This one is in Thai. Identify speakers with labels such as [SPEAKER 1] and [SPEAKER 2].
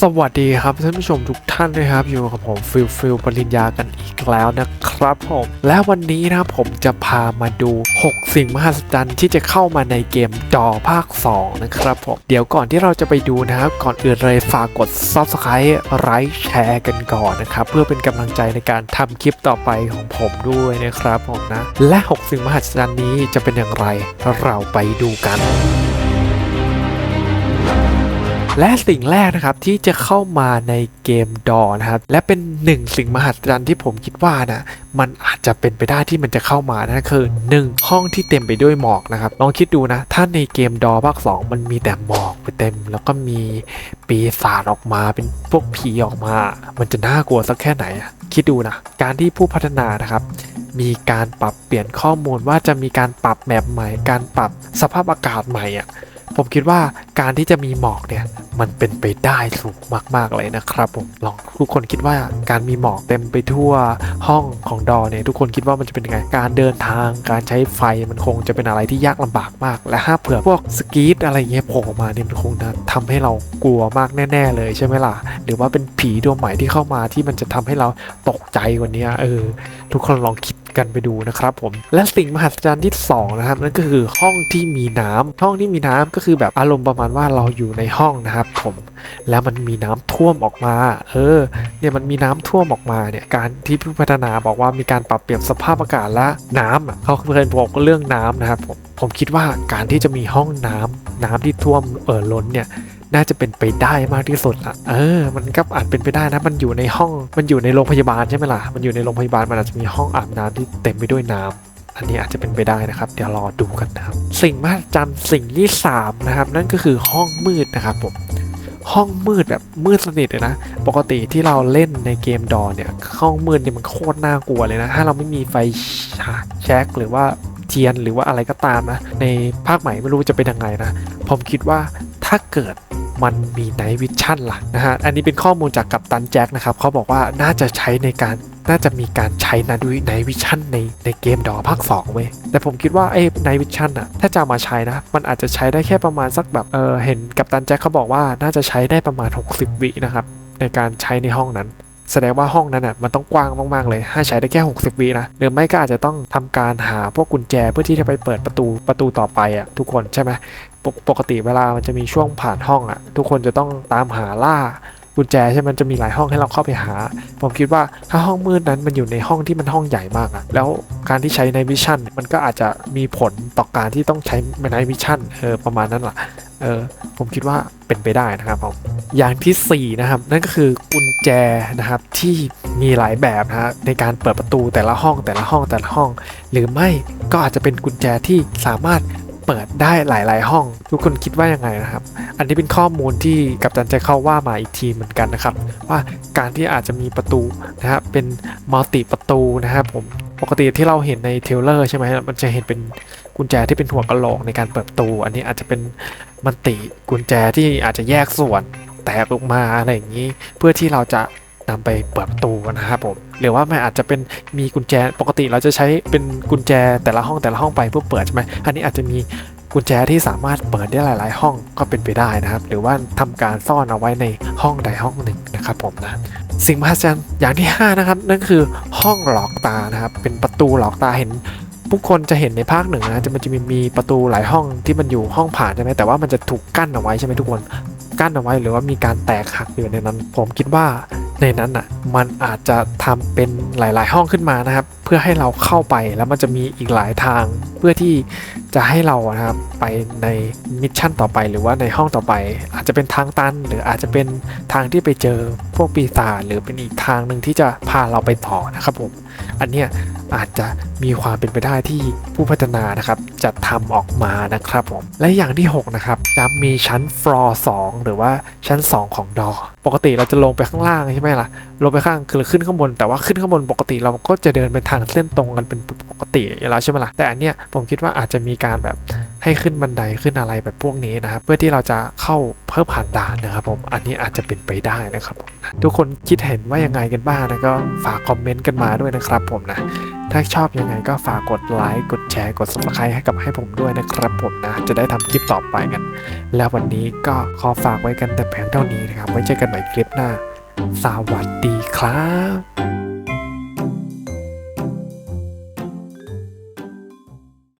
[SPEAKER 1] สวัสดีครับท่านผู้ชมทุกท่านนะครับ อยู่กับผมฟิลฟิลปริญญากันอีกแล้วนะครับผม และวันนี้นะครับผมจะพามาดู 6 สิ่งมหัศจรรย์ที่จะเข้ามาในเกมจอภาค 2 นะครับผม เดี๋ยวก่อนที่เราจะไปดูนะครับ ก่อนอื่นเลยฝากกด Subscribe ไลค์แชร์กันก่อนนะครับ เพื่อเป็นกำลังใจในการทำคลิปต่อไปของผมด้วยนะครับผมนะ และ 6 สิ่งมหัศจรรย์นี้จะเป็นอย่างไรเราไปดูกัน และสิ่งแรกนะครับที่จะเข้ามาในเกมดอนะครับและเป็นหนึ่งสิ่งมหัศจรรย์ที่ผมคิดว่านะมันอาจจะเป็นไปได้ที่มันจะเข้ามานะคือ 1 ห้องที่เต็มไปด้วยหมอกนะครับลองคิดดูนะถ้าในเกมดอภาค2มันมีแต่หมอกไปเต็ม แล้วก็มีปีศาจออกมาเป็นพวกผีออกมา มันจะน่ากลัวสักแค่ไหนอะคิดดูนะการที่ผู้พัฒนานะครับมีการปรับเปลี่ยนข้อมูลว่าจะมีการปรับแมปใหม่ การปรับสภาพอากาศใหม่อะ ผมคิดว่าการที่จะมีหมอกเนี่ยมันเป็นไปได้สูงมากๆเลยนะครับผมลองทุกคนคิดว่าการมีหมอกเต็มไปทั่วห้องของดอเนี่ยทุกคนคิดว่ามันจะเป็นยังไงการเดินทาง การใช้ไฟมันคงจะเป็นอะไรที่ยากลำบากมาก และถ้าเผื่อพวกสกีตอะไรเงี้ยโผล่มาเนี่ยมันคงจะทำให้เรากลัวมากแน่ ๆ เลยใช่ไหมล่ะหรือว่าเป็นผีตัวใหม่ที่เข้ามาที่มันจะทำให้เราตกใจกว่านี้เออ ทุกคนลองคิด กันไปดูนะครับผมและสิ่งมหัศจรรย์ที่สองนะครับ นั่นก็คือห้องที่มีน้ำห้องที่มีน้ำก็คือแบบอารมณ์ประมาณว่าเราอยู่ในห้องนะครับผมแล้วมันมีน้ำท่วมออกมา เออเนี่ยมันมีน้ำท่วมออกมาเนี่ยการที่ผู้พัฒนาบอกว่ามีการปรับเปลี่ยนสภาพอากาศและน้ำอะเขาเคยบอกเรื่องน้ำนะครับผมผมคิดว่าการที่จะมีห้องน้ำน้ำที่ท่วมเอ่อล้นเนี่ย น่าจะเป็นไปได้มากที่สุดละเออ มันก็อาจเป็นไปได้นะ มันอยู่ในห้อง มันอยู่ในโรงพยาบาลใช่ไหมล่ะ มันอยู่ในโรงพยาบาล มันอาจจะมีห้องอาบน้ำที่เต็มไปด้วยน้ำอันนี้อาจจะเป็นไปได้นะครับ เดี๋ยวรอดูกันนะครับ สิ่งมหัศจรรย์สิ่งที่สามนะครับ นั่นก็คือห้องมืดนะครับผมห้องมืดแบบมืดสนิทเลยนะ ปกติที่เราเล่นในเกมดอเนี่ย ห้องมืดเนี่ยมันโคตรน่ากลัวเลยนะ ถ้าเราไม่มีไฟแช็กหรือว่าเทียนหรือว่าอะไรก็ตามนะ ในภาคใหม่ไม่รู้จะเป็นยังไงนะ ผมคิดว่าถ้าเกิด มันมีไนท์วิชั่นล่ะนะฮะอันนี้เป็นข้อมูลจากกัปตันแจ็คนะครับเขาบอกว่าน่าจะใช้ในการน่าจะมีการใช้นะด้วยไนวิชั่นในในเกมดอภาค2เว้ยแต่ผมคิดว่าไอ้ไนวิชั่นอะถ้าจะมาใช้นะ มันอาจจะใช้ได้แค่ประมาณสักแบบเออเห็นกัปตันแจ็คเขาบอกว่าน่าจะใช้ได้ประมาณ 60 วินะครับในการใช้ในห้องนั้น แสดงว่าห้องนั้นอะมันต้องกว้างมากๆเลยถ้ใช้ได้แค่ 60วินะหรือไม่ก็อาจจะต้องทำการหาพวกกุญแจเพื่อที่จะไปเปิดประตูประตูต่อไปอะทุกคนใช่ไหมปกปกติเวลามันจะมีช่วงผ่านห้องอะ ทุกคนจะต้องตามหาล่ากุญแจใช่ไหมมันจะมีหลายห้องให้เราเข้าไปหา ผมคิดว่าถ้าห้องมืดนั้นมันอยู่ในห้องที่มันห้องใหญ่มากอะแล้วการที่ใช้ในวิชั่นมันก็อาจจะมีผลต่อการที่ต้องใช้ในวิชั่นเออประมาณนั้นแหละ เออผมคิดว่าเป็นไปได้นะครับผมอย่างที่4นะครับนั่นก็คือกุญแจนะครับที่มีหลายแบบนะฮะในการเปิดประตูแต่ละห้องแต่ละห้องแต่ละห้อง หรือไม่ก็อาจจะเป็นกุญแจที่สามารถ เปิดได้หลาย ๆ ห้อง ทุกคนคิดว่ายังไงนะครับ อันนี้เป็นข้อมูลที่กัปตันใจเข้าว่ามาอีกทีเหมือนกันนะครับ ว่าการที่อาจจะมีประตูนะฮะเป็นมัลติประตูนะครับผมปกติที่เราเห็นในเทเลอร์ใช่ไหมมันจะเห็นเป็นกุญแจที่เป็นหัวกะโหลกในการเปิดประตู อันนี้อาจจะเป็นมันติกุญแจที่อาจจะแยกส่วนแตกออกมาอะไรอย่างนี้ เพื่อที่เราจะ นำไปเปิดประตูนะครับผมหรือว่ามันอาจจะเป็นมีกุญแจปกติเราจะใช้เป็นกุญแจแต่ละห้องแต่ละห้องไปเพื่อเปิดใช่ไหมอันนี้อาจจะมีกุญแจที่สามารถเปิดได้หลาย ๆ ห้องก็เป็นไปได้นะครับ หรือว่าทำการซ่อนเอาไว้ในห้องใดห้องหนึ่งนะครับผมนะสิ่งมหัศจรรย์อย่างที่ 5 นะครับ นั่นคือห้องหลอกตานะครับ เป็นประตูหลอกตาเห็นผู้คนจะเห็นในภาคหนึ่งนะจะมันจะมีมีประตูหลายห้องที่มันอยู่ห้องผ่านใช่ไหมแต่ว่ามันจะถูกกั้นเอาไว้ใช่ไหมทุกคนกั้นเอาไว้หรือว่ามีการแตกหักอยู่ในนั้น ผมคิดว่า ในนั้นอะมันอาจจะทำเป็นหลาย ๆ ห้องขึ้นมานะครับ เพื่อให้เราเข้าไปแล้วมันจะมีอีกหลายทาง เพื่อที่จะให้เรานะครับไปในมิชชั่นต่อไปหรือว่าในห้องต่อไป อาจจะเป็นทางตัน หรืออาจจะเป็นทางที่ไปเจอพวกปีศาจหรือเป็นอีกทางหนึ่งที่จะพาเราไปต่อนะครับผมอันเนี้ยอาจจะมีความเป็นไปได้ที่ผู้พัฒนานะครับจะทำออกมานะครับผม และอย่างที่ 6 นะครับ จะมีชั้นฟลอร์2หรือว่าชั้น 2 ของดอ ปกติเราจะลงไปข้างล่างใช่ไหมล่ะ ลงไปข้างคือขึ้นข้างบน แต่ว่าขึ้นข้างบนปกติเราก็จะเดินเป็นทางเส้นตรงกันเป็นปกติอยู่แล้วใช่ไหมล่ะ แต่อันเนี้ยผมคิดว่าอาจจะมีการแบบให้ขึ้นบันไดขึ้นอะไรแบบพวกนี้นะครับ เพื่อที่เราจะเข้าเพิ่มผ่านด่านนะครับผม อันนี้อาจจะเป็นไปได้นะครับ ทุกคนคิดเห็นว่ายังไงกันบ้างนะก็ฝากคอมเมนต์กันมาด้วยนะครับผมนะ ถ้าชอบยังไงก็ฝากกดไลค์กดแชร์กด subscribe ให้กับให้ผมด้วยนะครับผมนะ จะได้ทำคลิปต่อไปกัน แล้ววันนี้ก็ขอฝากไว้กันแต่เพียงเท่านี้นะครับ ไว้เจอกันใหม่คลิปหน้า สวัสดีครับ